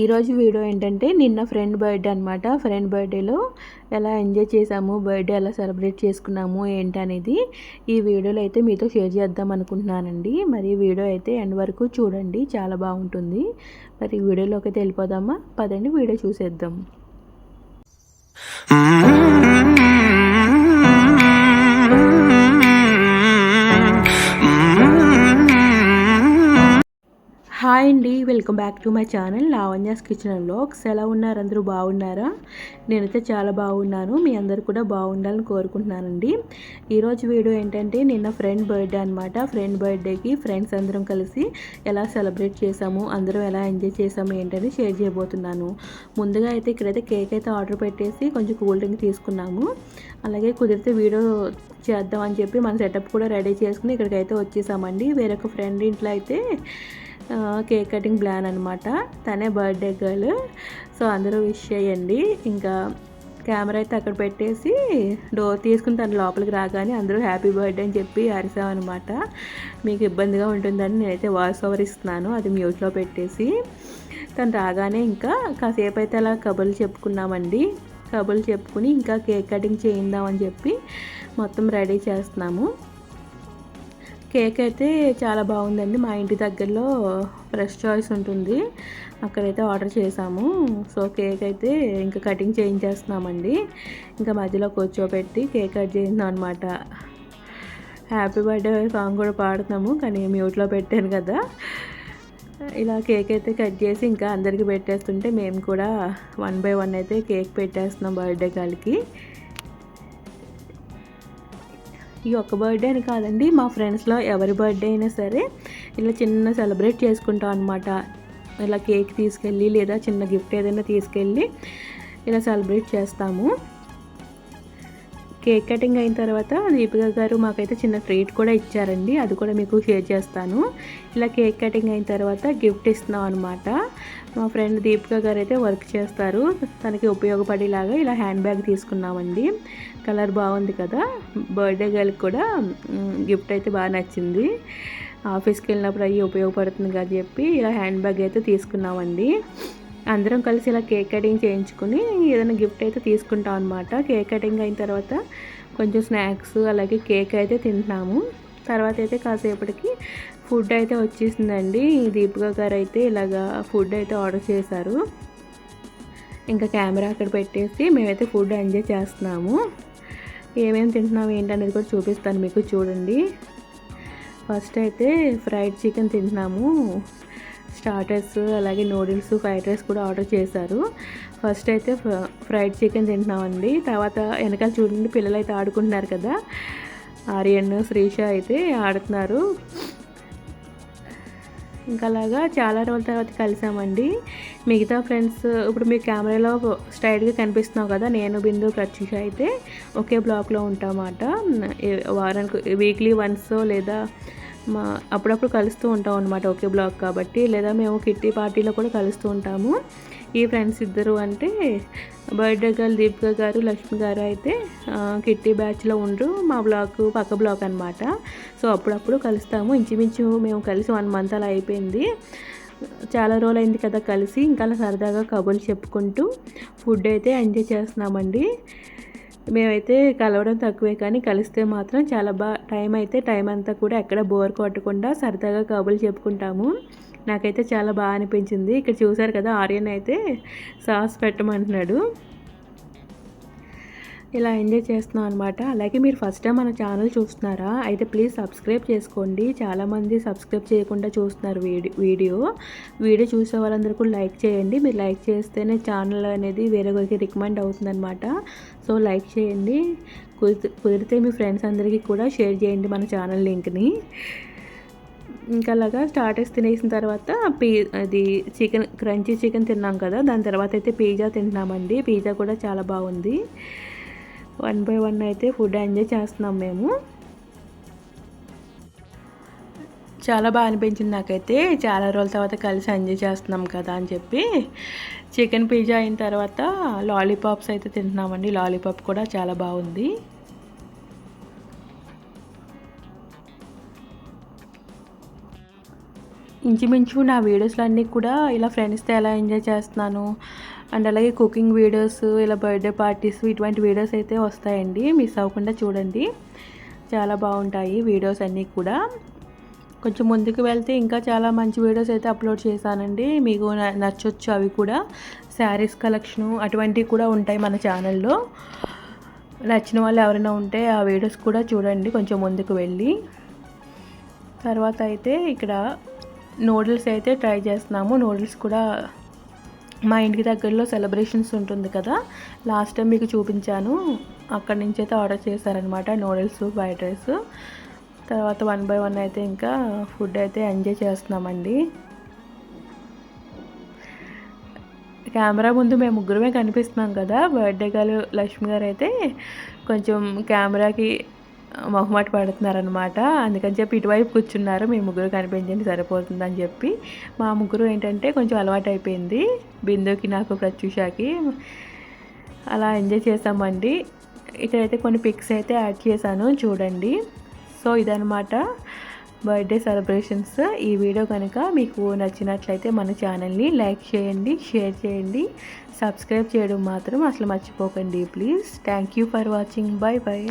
ఈరోజు వీడియో ఏంటంటే నిన్న ఫ్రెండ్ బర్త్డే అనమాట ఫ్రెండ్ బర్త్డేలో ఎలా ఎంజాయ్ చేసాము బర్త్డే ఎలా సెలబ్రేట్ చేసుకున్నాము ఏంటి అనేది ఈ వీడియోలో అయితే మీతో షేర్ చేద్దాం అనుకుంటున్నానండి. మరి వీడియో అయితే ఎండ్ వరకు చూడండి చాలా బాగుంటుంది. మరి వీడియోలోకి అయితే వెళ్ళిపోదామా? పదండి వీడియో చూసేద్దాం. హాయ్ అండి welcome back to my channel Lavanya's kitchen ఒకసారి ఎలా ఉన్నారు? అందరూ బాగున్నారా? నేనైతే చాలా బాగున్నాను. మీ అందరు కూడా బాగుండాలని కోరుకుంటున్నానండి. ఈరోజు వీడియో ఏంటంటే నిన్న ఫ్రెండ్ బర్త్డే అనమాట ఫ్రెండ్ బర్త్డేకి ఫ్రెండ్స్ అందరం కలిసి ఎలా సెలబ్రేట్ చేసాము అందరం ఎలా ఎంజాయ్ చేసాము ఏంటని షేర్ చేయబోతున్నాను. ముందుగా అయితే ఇక్కడైతే కేక్ అయితే ఆర్డర్ పెట్టేసి కొంచెం కూల్ డ్రింక్ తీసుకున్నాము. అలాగే కుదిరితే వీడియో చేద్దామని చెప్పి మన సెటప్ కూడా రెడీ చేసుకుని ఇక్కడికైతే వచ్చేసామండి. వేరొక ఫ్రెండ్ ఇంట్లో అయితే కేక్ కటింగ్ ప్లాన్ అనమాట తనే బర్త్డే గర్ల్. సో అందరూ విష్ చేయండి. ఇంకా కెమెరా అయితే అక్కడ పెట్టేసి డోర్ తీసుకుని తన లోపలికి రాగానే అందరూ హ్యాపీ బర్త్డే అని చెప్పి అరిసామన్నమాట. మీకు ఇబ్బందిగా ఉంటుందని నేనైతే వాయిస్ ఓవర్ ఇస్తున్నాను. అది మ్యూట్లో పెట్టేసి. తను రాగానే ఇంకా కాసేపు అయితే అలా కబుర్లు చెప్పుకున్నామండి. కబుర్లు చెప్పుకుని ఇంకా కేక్ కటింగ్ చేయిందామని చెప్పి మొత్తం రెడీ చేస్తున్నాము. కేక్ అయితే చాలా బాగుందండి. మా ఇంటి దగ్గరలో ఫ్రెష్ చాయిస్ ఉంటుంది. అక్కడైతే ఆర్డర్ చేసాము సో కేక్ అయితే ఇంకా కటింగ్ చేయించేస్తున్నామండి. ఇంకా మధ్యలో కూర్చోబెట్టి కేక్ కట్ చేసినాం అనమాట హ్యాపీ బర్త్డే సాంగ్ కూడా పాడుతున్నాము. కానీ మ్యూట్లో పెట్టాను కదా. ఇలా కేక్ అయితే కట్ చేసి ఇంకా అందరికీ పెట్టేస్తుంటే మేము కూడా వన్ బై వన్ అయితే కేక్ పెట్టేస్తున్నాం బర్త్డే కాలికి ఈ ఒక్క బర్త్డే అని కాదండి మా ఫ్రెండ్స్లో ఎవరి బర్త్డే అయినా సరే ఇలా చిన్న సెలబ్రేట్ చేసుకుంటాం అనమాట ఇలా కేక్ తీసుకెళ్ళి లేదా చిన్న గిఫ్ట్ ఏదైనా తీసుకెళ్ళి ఇలా సెలబ్రేట్ చేస్తాము. కేక్ కటింగ్ అయిన తర్వాత దీపిక గారు మాకైతే చిన్న ట్రీట్ కూడా ఇచ్చారండి. అది కూడా మీకు షేర్ చేస్తాను. ఇలా కేక్ కటింగ్ అయిన తర్వాత గిఫ్ట్ ఇస్తున్నాం అనమాట మా ఫ్రెండ్ దీపిక గారు అయితే వర్క్ చేస్తారు. తనకి ఉపయోగపడేలాగా ఇలా హ్యాండ్ బ్యాగ్ తీసుకున్నామండి. కలర్ బాగుంది కదా. బర్త్డే గర్ల్కి కూడా గిఫ్ట్ అయితే బాగా నచ్చింది. ఆఫీస్కి వెళ్ళినప్పుడు అవి ఉపయోగపడుతుంది కదా చెప్పి ఇలా హ్యాండ్ బ్యాగ్ అయితే తీసుకున్నామండి. అందరం కలిసి ఇలా కేక్ కటింగ్ చేయించుకుని ఏదైనా గిఫ్ట్ అయితే తీసుకుంటాం అనమాట కేక్ కటింగ్ అయిన తర్వాత కొంచెం స్నాక్స్ అలాగే కేక్ అయితే తింటున్నాము. తర్వాత అయితే కాసేపటికి ఫుడ్ అయితే వచ్చేసిందండి. దీపిక గారు అయితే ఇలాగా ఫుడ్ అయితే ఆర్డర్ చేశారు. ఇంకా కెమెరా అక్కడ పెట్టేసి మేమైతే ఫుడ్ ఎంజాయ్ చేస్తున్నాము. ఏమేమి తింటున్నాము ఏంటనేది కూడా చూపిస్తాను మీకు చూడండి. ఫస్ట్ అయితే ఫ్రైడ్ చికెన్ తింటున్నాము. స్టార్టర్స్ అలాగే నూడిల్స్ ఫ్రైడ్ రైస్ కూడా ఆర్డర్ చేశారు. ఫస్ట్ అయితే ఫ్రైడ్ చికెన్ తింటున్నామండి. తర్వాత వెనకాల చూడండి పిల్లలు అయితే ఆడుకుంటున్నారు కదా. ఆర్యన్ శ్రీష అయితే ఆడుతున్నారు. ఇంకా అలాగా చాలా రోజుల తర్వాత కలిసామండి. మిగతా ఫ్రెండ్స్ ఇప్పుడు మీ కెమెరాలో స్ట్రైట్గా కనిపిస్తున్నావు కదా నేను బిందు ప్రత్యూష అయితే ఒకే బ్లాక్లో ఉంటామన్నమాట. వారానికి వీక్లీ వన్స్ లేదా మా అప్పుడప్పుడు కలుస్తూ ఉంటాం అనమాట ఒకే బ్లాక్ కాబట్టి లేదా మేము కిట్టి పార్టీలో కూడా కలుస్తూ ఉంటాము. ఈ ఫ్రెండ్స్ ఇద్దరు అంటే బర్త్డే గర్ల్ దీపిక గారు లక్ష్మి గారు అయితే కిట్టి బ్యాచ్లో ఉండరు. మా బ్లాక్ పక్క బ్లాక్ అనమాట సో అప్పుడప్పుడు కలుస్తాము. ఇంచుమించు మేము కలిసి వన్ మంత్ అలా అయిపోయింది. చాలా రోజులు అయింది కదా కలిసి ఇంకా సరదాగా కబుర్లు చెప్పుకుంటూ ఫుడ్ అయితే ఎంజాయ్ చేస్తున్నామండి. మేమైతే కలవడం తక్కువే కానీ కలిస్తే మాత్రం చాలా బాగా టైం అయితే టైం అంతా కూడా ఎక్కడ బోర్ కొట్టకుండా సరదాగా కబుర్లు చెప్పుకుంటాము. నాకైతే చాలా బాగా అనిపించింది. ఇక్కడ చూసారు కదా ఆర్యన్ అయితే సాస్ పెట్టమంటున్నాడు. ఇలా ఎంజాయ్ చేస్తున్నాం అనమాట అలాగే మీరు ఫస్ట్ టైం మన ఛానల్ చూస్తున్నారా అయితే ప్లీజ్ సబ్స్క్రైబ్ చేసుకోండి. చాలామంది సబ్స్క్రైబ్ చేయకుండా చూస్తున్నారు వీడియో. వీడియో చూసే వాళ్ళందరూ కూడా లైక్ చేయండి. మీరు లైక్ చేస్తేనే ఛానల్ అనేది వేరే ఒకరికి రికమెండ్ అవుతుందన్నమాట సో లైక్ చేయండి. కుదిరితే మీ ఫ్రెండ్స్ అందరికీ కూడా షేర్ చేయండి మన ఛానల్ లింక్ని. ఇంకా అలాగా స్టార్టర్స్ తినేసిన తర్వాత పీ అది చికెన్ క్రంచీ చికెన్ తిన్నాం కదా దాని తర్వాత అయితే పిజ్జా తింటున్నామండి. పిజ్జా కూడా చాలా బాగుంది. వన్ బై వన్ అయితే ఫుడ్ ఎంజాయ్ చేస్తున్నాం మేము. చాలా బాగా అనిపించింది నాకైతే. చాలా రోజుల తర్వాత కలిసి ఎంజాయ్ చేస్తున్నాం కదా అని చెప్పి. చికెన్ పిజ్జా అయిన తర్వాత లాలీపాప్స్ అయితే తింటున్నామండి. లాలీపాప్ కూడా చాలా బాగుంది. ఇంచుమించు నా వీడియోస్లో అన్నీ కూడా ఇలా ఫ్రెండ్స్తో ఎలా ఎంజాయ్ చేస్తున్నాను అండ్ అలాగే కుకింగ్ వీడియోస్ ఇలా బర్త్డే పార్టీస్ ఇటువంటి వీడియోస్ అయితే వస్తాయండి. మిస్ అవ్వకుండా చూడండి. చాలా బాగుంటాయి వీడియోస్ అన్నీ కూడా. కొంచెం ముందుకు వెళ్తే ఇంకా చాలా మంచి వీడియోస్ అయితే అప్లోడ్ చేశానండి. మీకు నచ్చొచ్చు అవి కూడా. శారీస్ కలెక్షను అటువంటివి కూడా ఉంటాయి మన ఛానల్లో. నచ్చిన వాళ్ళు ఎవరైనా ఉంటే ఆ వీడియోస్ కూడా చూడండి కొంచెం ముందుకు వెళ్ళి. తర్వాత అయితే ఇక్కడ నూడిల్స్ అయితే ట్రై చేస్తున్నాము. నూడిల్స్ కూడా మా ఇంటికి దగ్గరలో సెలబ్రేషన్స్ ఉంటుంది కదా. లాస్ట్ టైం మీకు చూపించాను. అక్కడి నుంచి అయితే ఆర్డర్ చేశారనమాట నూడిల్స్ ఫ్రైడ్ రైస్. తర్వాత వన్ బై వన్ అయితే ఇంకా ఫుడ్ అయితే ఎంజాయ్ చేస్తున్నామండి. కెమెరా ముందు మేము ముగ్గురమే కనిపిస్తున్నాం కదా. బర్త్డే గారు లక్ష్మి గారు అయితే కొంచెం కెమెరాకి మొహమాట పడుతున్నారనమాట అందుకని చెప్పి ఇటువైపు కూర్చున్నారు. మీ ముగ్గురు కనిపించండి సరిపోతుందని చెప్పి. మా ముగ్గురు ఏంటంటే కొంచెం అలవాటు అయిపోయింది బిందుకి నాకు ప్రత్యూషాకి. అలా ఎంజాయ్ చేసామండి ఇక్కడైతే కొన్ని పిక్స్ అయితే యాడ్ చేశాను చూడండి. సో ఇదనమాట బర్త్డే సెలబ్రేషన్స్. ఈ వీడియో కనుక మీకు నచ్చినట్లయితే మన ఛానల్ని లైక్ చేయండి షేర్ చేయండి. సబ్స్క్రైబ్ చేయడం మాత్రం అసలు మర్చిపోకండి please. Thank you for watching. Bye bye